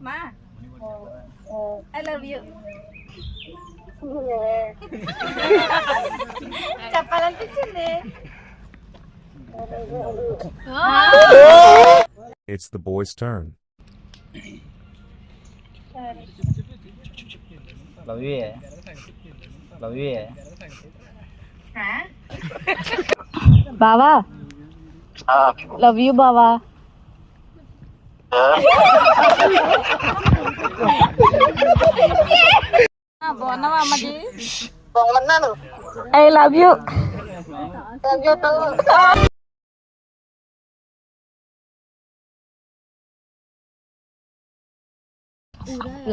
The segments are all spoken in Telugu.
మా ఐ లవ్ యూ చెప్పాలనిపించింది It's the boy's turn. Love you love you బావా లవ్ యూ బావా బాగున్నావా అమ్మకి బాగున్నాను. I love you.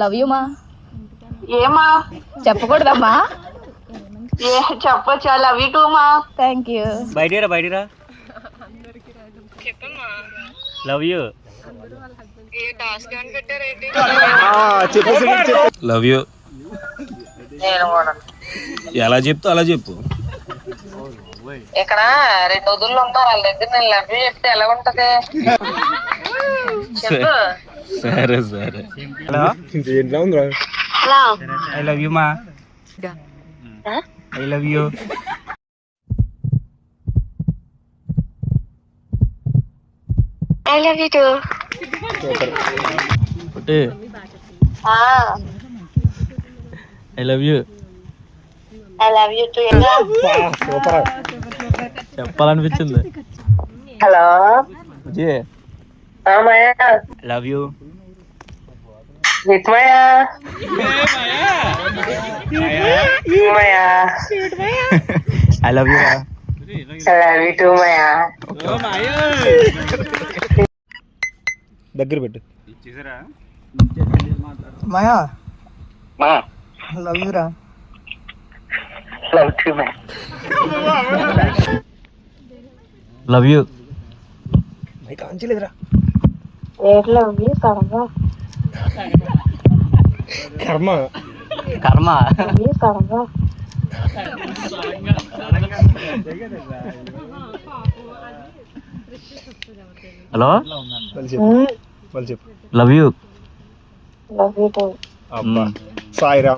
Love you మా ఏమా? చెప్పకూడదమ్మా. ఏ చెప్పొచ్చా. లవ్ యూ టూ మా థ్యాంక్ యూ బయటిరా బయటిరా లవ్ యూ లవ్ యూ ఎలా చెప్తా అలా చెప్పు. ఇక్కడ రెండు వదులు ఉన్నారు వాళ్ళ దగ్గర నేను లవ్ యూ చెప్తే ఎలా ఉంటది? చెప్పు. సరే సరే. హలో? ఐ లవ్ యూ మా. I love you. I love you too ఒకటి I love you I love you too చెప్పాలనిపించింది. Hello Vijay. Maya. Love you with Maya. Maya. I love you I love you too Maya. దగ్గర పెట్టు. మాయా? మా. లవ్ యూ రా. Love too Maya love you love you కడగా కర్మ. కర్మ. Hello love you love you Sairam.